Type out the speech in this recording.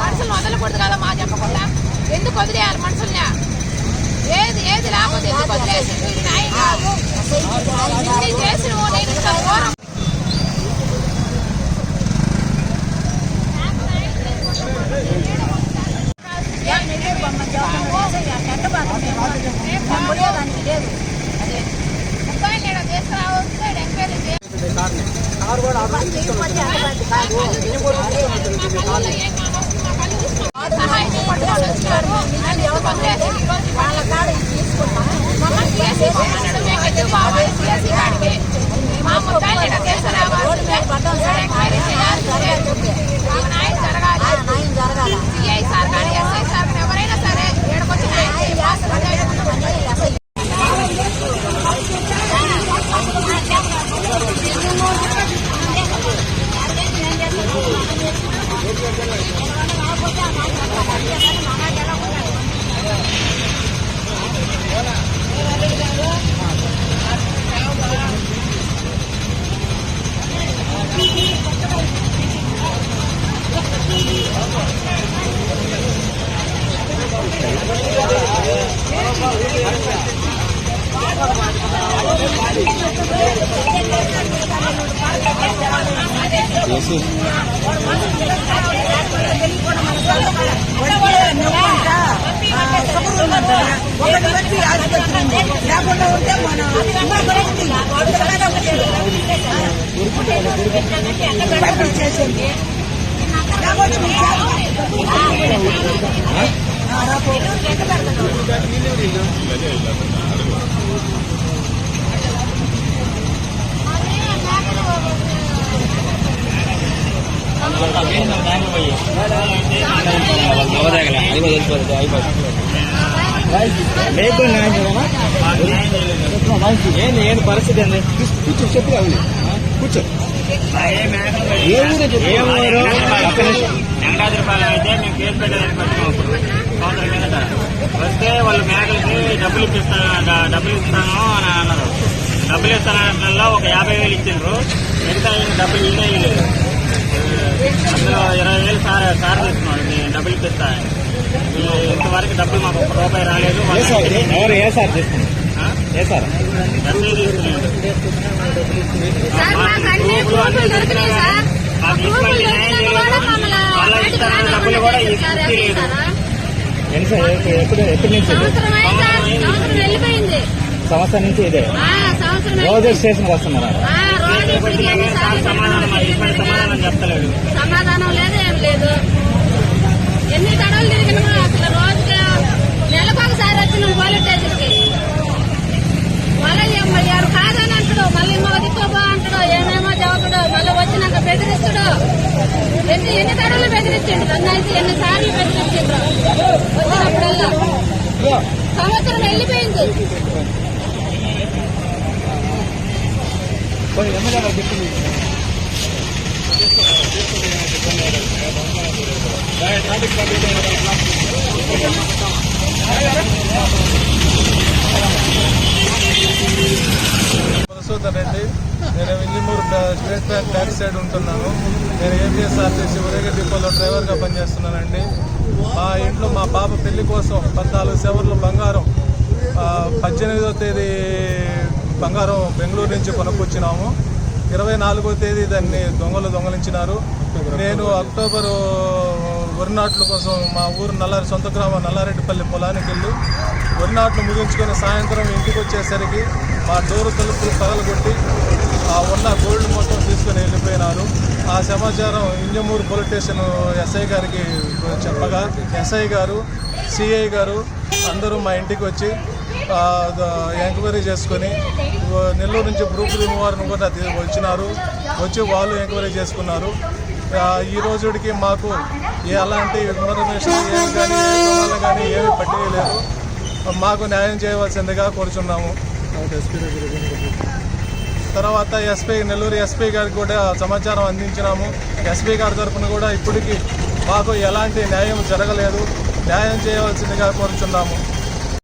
మనుషుల్ని వదలకూడదు కదా మా చెప్పకుండా ఎందుకు వదిలేయాలి మనుషుల్ని ఏది ఏది లేకపోతే ఎందుకు వదిలేసి చేసిన నేను ఇంత ఘోరం ముఖ్యమైన ఈడ తీసుకురావస్తే ఎంక్వైరీ వాళ్ళ కాడ మమ్మల్ని చేసి పంపడం మేము ఎందుకు పోవాలి చేసి కాడికి మా ముద్దాయిలు ఈడ తీసుకురావాల్సిందే ఎంక్వైరీ చేయాల్సిందే మాకు న్యాయం జరగాలి సిఐ సార్ కానీ ఎస్ఐ సార్ కానీ ఎవరైనా సరే ఈడకొచ్చి న్యాయం చేయాలి ఒకటి వచ్చి ఆసుపత్రి ఉంది లేకుండా ఉంటే మన పంపించేసింది లేకపోతే మీ ఏంది ఏంది పరిస్థితి అండి కూర్చో చెప్పు కాదు కూర్చో ఏ ఊరు ఏ ఊరు వెంకటాద్రిపాలెం అయితే మేము కేసు పెట్టడానికి వచ్చాము సంవత్సరం కిందట వస్తే వాళ్ళు మేకలకి డబ్బులు ఇప్పిస్తాను డబ్బులు ఇస్తాను అని అన్నారు. డబ్బులు ఇస్తానట్లో ఒక యాభై వేలు ఇచ్చిండ్రు. మిగతా డబ్బులు ఇల్లే ఇవ్వలేదు అందులో ఇరవై వేలు సార్ సార్ తీసుకున్నాడు ఈ ఇంతవరకు డబ్బులు మాకు ఒక్క రూపాయి రాలేదు. ఏ సార్? ఎవరు? ఏ సార్ చేస్తున్నారు? ఆ? ఏ సార్? డబ్బులు కూడా ఎప్పుడు ఎప్పటి నుంచి ఇది? సంవత్సరం నుంచి ఇదే? రోజు. స్టేషన్కి వస్తున్నారా? ఎన్ని ఎన్ని తరాలు బెదిరించండి? నన్ను అయితే ఎన్ని సార్లు బెదిరించిండ్రు వచ్చినప్పుడల్లా. సంవత్సరం వెళ్ళిపోయింది. Thank you. చెప్పింది రెడ్డి నేను Vinjamuru state bank back side ఉంటున్నాను. నేను ఏపీఎస్ఆర్టీసీ ఉదయగిరి డిపోలో డ్రైవర్గా పనిచేస్తున్నానండి. మా ఇంట్లో మా పాప పెళ్ళి కోసం పద్నాలుగు సెవర్లు బంగారం పద్దెనిమిదో తేదీ బంగారం బెంగళూరు నుంచి కొనుక్కొచ్చినాము. ఇరవై నాలుగో తేదీ దాన్ని దొంగలు దొంగలించినారు. నేను అక్టోబరు వరి నాట్ల కోసం మా ఊరు నల్లారి సొంత గ్రామం నల్లారెడ్డిపల్లి పొలానికి వెళ్ళి వరి నాట్లు ముగించుకొని సాయంత్రం ఇంటికి వచ్చేసరికి మా డోరు తలుపులు తగలగొట్టి ఆ ఉన్న గోల్డ్ మొత్తం తీసుకొని వెళ్ళిపోయినారు. ఆ సమాచారం ఇంజమూరు పోలీస్ స్టేషన్ ఎస్ఐ గారికి చెప్పగా ఎస్ఐ గారు సిఐ గారు అందరూ మా ఇంటికి వచ్చి ఎంక్వైరీ చేసుకొని నెల్లూరు నుంచి గ్రూప్ రిమూవర్ని కూడా వచ్చినారు. వచ్చి వాళ్ళు ఎంక్వైరీ చేసుకున్నారు. ఈ రోజుడికి మాకు ఎలాంటి ఇన్ఫర్మేషన్ ఏమి కానీ కానీ ఏమి పట్టేయలేదు మాకు న్యాయం చేయవలసిందిగా కోరుచున్నాము. తర్వాత ఎస్పీ నెల్లూరు ఎస్పీ గారికి కూడా సమాచారం అందించినాము. ఎస్పీ గారి తరఫున కూడా ఇప్పటికీ మాకు ఎలాంటి న్యాయం జరగలేదు. న్యాయం చేయవలసిందిగా కోరుచున్నాము.